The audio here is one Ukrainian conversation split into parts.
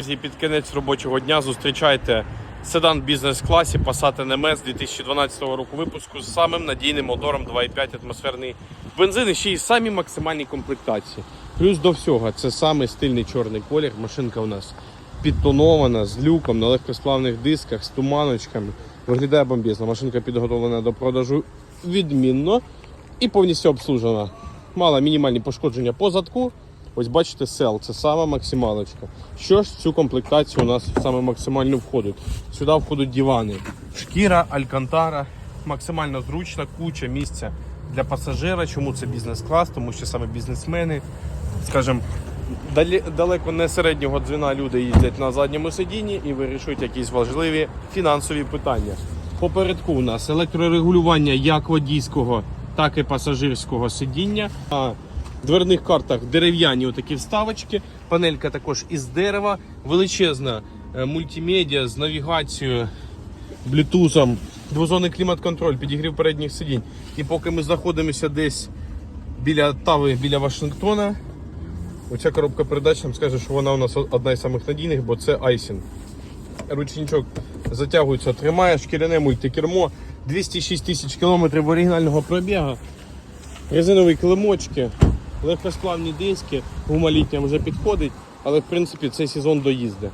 Друзі, під кінець робочого дня зустрічайте седан бізнес-класі Passat NMS 2012 року випуску з самим надійним мотором 2,5 атмосферний бензин і ще й самі максимальні комплектації. Плюс до всього, це самий стильний чорний колір. Машинка у нас підтонована з люком на легкосплавних дисках, з туманочками. Виглядає бомбезно. Машинка підготовлена до продажу відмінно і повністю обслужена. Мала мінімальні пошкодження по задку. Ось бачите, сел, це сама максималочка. Що ж в цю комплектацію у нас саме максимально входить? Сюди входять дивани. Шкіра, алькантара, максимально зручна, куча місця для пасажира. Чому це бізнес-клас? Тому що саме бізнесмени, скажімо, далеко не середнього дзвіна люди їздять на задньому сидінні і вирішують якісь важливі фінансові питання. Попередку у нас електрорегулювання як водійського, так і пасажирського сидіння. Дверних картах дерев'яні отакі вставочки. Панелька також із дерева, величезна е, мультимедіа з навігацією, блютузом, двозонний клімат-контроль, підігрів передніх сидінь. І поки ми знаходимося десь біля Тави, біля Вашингтона, оця коробка передач нам скаже, що вона у нас одна із самих надійних, бо це Айсін. Ручничок затягується, тримає шкіряне мультикермо, 206 тисяч кілометрів оригінального пробігу, резинові килимочки, легкосплавні диски, гума літня вже підходить, але в принципі цей сезон доїзде.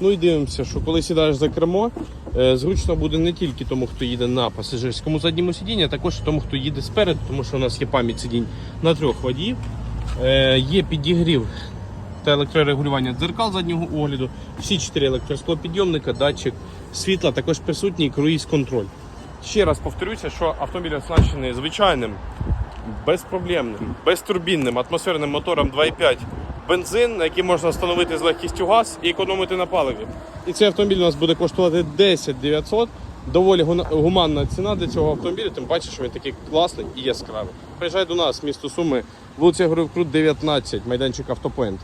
Ну і дивимося, що коли сідаєш за кермо, е, зручно буде не тільки тому, хто їде на пасажирському задньому сидінні, а також тому, хто їде спереду, тому що у нас є пам'ять сидінь на трьох водіїв. Е, Є підігрів та електрорегулювання дзеркал заднього огляду, всі чотири електросклопідйомника, датчик світла, також присутній круїз-контроль. Ще раз повторюся, що автомобіль оснащений звичайним, безпроблемним, безтурбінним атмосферним мотором 2.5 бензин, на який можна встановити з легкістю газ і економити на паливі. І цей автомобіль у нас буде коштувати 10 900. Доволі гуманна ціна для цього автомобіля, тим паче, що він такий класний і яскравий. Приїжджай до нас, місто Суми, вулиця Крут, 19, майданчик Автопоінт.